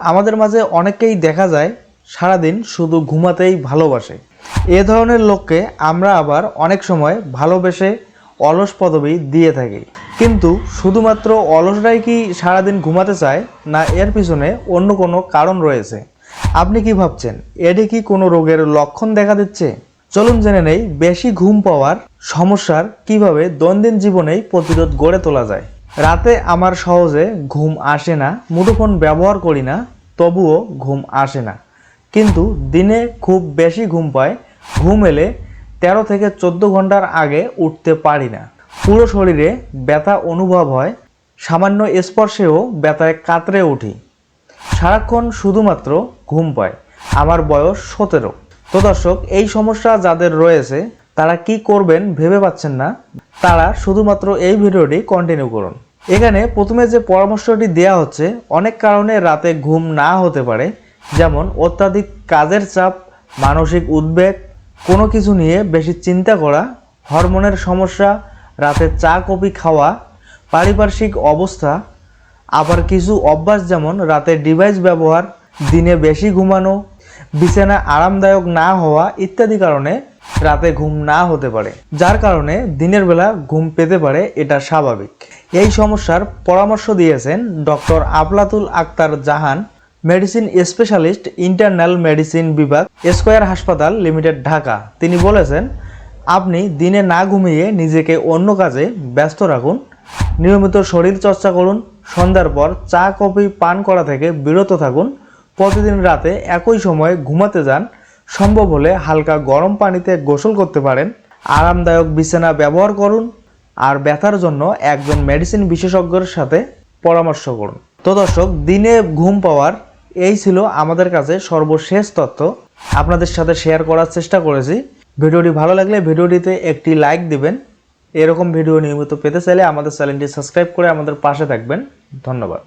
আমাদের মাঝে অনেককেই দেখা যায় সারাদিন শুধু ঘুমাতেই ভালোবাসে। এ ধরনের লোককে আমরা আবার অনেক সময় ভালোবেসে অলস পদবি দিয়ে থাকি। কিন্তু শুধুমাত্র অলসরাই কি সারাদিন ঘুমাতে চায় না এর পিছনে অন্য কোনো কারণ রয়েছে? আপনি কি ভাবছেন, এটি কি কোনো রোগের লক্ষণ দেখা দিচ্ছে? চলুন জেনে নেই, বেশি ঘুম পাওয়ার সমস্যার কীভাবে দৈনন্দিন জীবনেই প্রতিরোধ গড়ে তোলা যায়। রাতে আমার সহজে ঘুম আসে না, মুঠোফোন ব্যবহার করি না, তবুও ঘুম আসে না। কিন্তু দিনে খুব বেশি ঘুম পায়, ঘুম এলে তেরো থেকে চোদ্দ ঘণ্টার আগে উঠতে পারি না। পুরো শরীরে ব্যথা অনুভব হয়, সামান্য স্পর্শেও ব্যথায় কাতরে উঠি। সারাক্ষণ শুধুমাত্র ঘুম পায়, আমার বয়স সতেরো। তো দর্শক, এই সমস্যা যাদের রয়েছে, তারা কি করবেন ভেবে পাচ্ছেন না? তারা শুধুমাত্র এই ভিডিওটি কন্টিনিউ করুন। এখানে প্রথমে যে পরামর্শটি দেয়া হচ্ছে, অনেক কারণে রাতে ঘুম না হতে পারে, যেমন অত্যাধিক কাজের চাপ, মানসিক উদ্বেগ, কোনো কিছু নিয়ে বেশি চিন্তা করা, হরমোনের সমস্যা, রাতে চা, কফি খাওয়া, পারিপার্শ্বিক অবস্থা, আবার কিছু অভ্যাস যেমন রাতে ডিভাইস ব্যবহার, দিনে বেশি ঘুমানো বিছানা আরামদায়ক না হওয়া ইত্যাদি কারণে রাতে ঘুম না হতে পারে। যার কারণে দিনের বেলা ঘুম পেতে পারে এটা স্বাভাবিক। এই সমস্যার পরামর্শ দিয়েছেন doctor Ablatul Akter Jahan, medicine specialist, internal medicine বিভাগ, স্কয়ার হাসপাতাল লিমিটেড, ঢাকা। তিনি বলেছেন, আপনি দিনে না ঘুমিয়ে নিজেকে অন্য কাজে ব্যস্ত রাখুন। নিয়মিত শরীর চর্চা করুন, সন্ধ্যার পর চা, কফি, পান করা থেকে বিরত থাকুন। প্রতিদিন রাতে একই সময়ে ঘুমাতে যান সম্ভব হলে হালকা গরম পানিতে গোসল করতে পারেন। আরামদায়ক বিছানা ব্যবহার করুন আর ব্যথার জন্য একজন মেডিসিন বিশেষজ্ঞের সাথে পরামর্শ করুন। তো দর্শক, দিনে ঘুম পাওয়ার এই ছিল আমাদের কাছে সর্বশেষ তথ্য। আপনাদের সাথে শেয়ার করার চেষ্টা করেছি। ভিডিওটি ভালো লাগলে ভিডিওটিতে একটি লাইক দিবেন। এরকম ভিডিও নিয়মিত পেতে চাইলে আমাদের চ্যানেলটি সাবস্ক্রাইব করে আমাদের পাশে থাকবেন। ধন্যবাদ।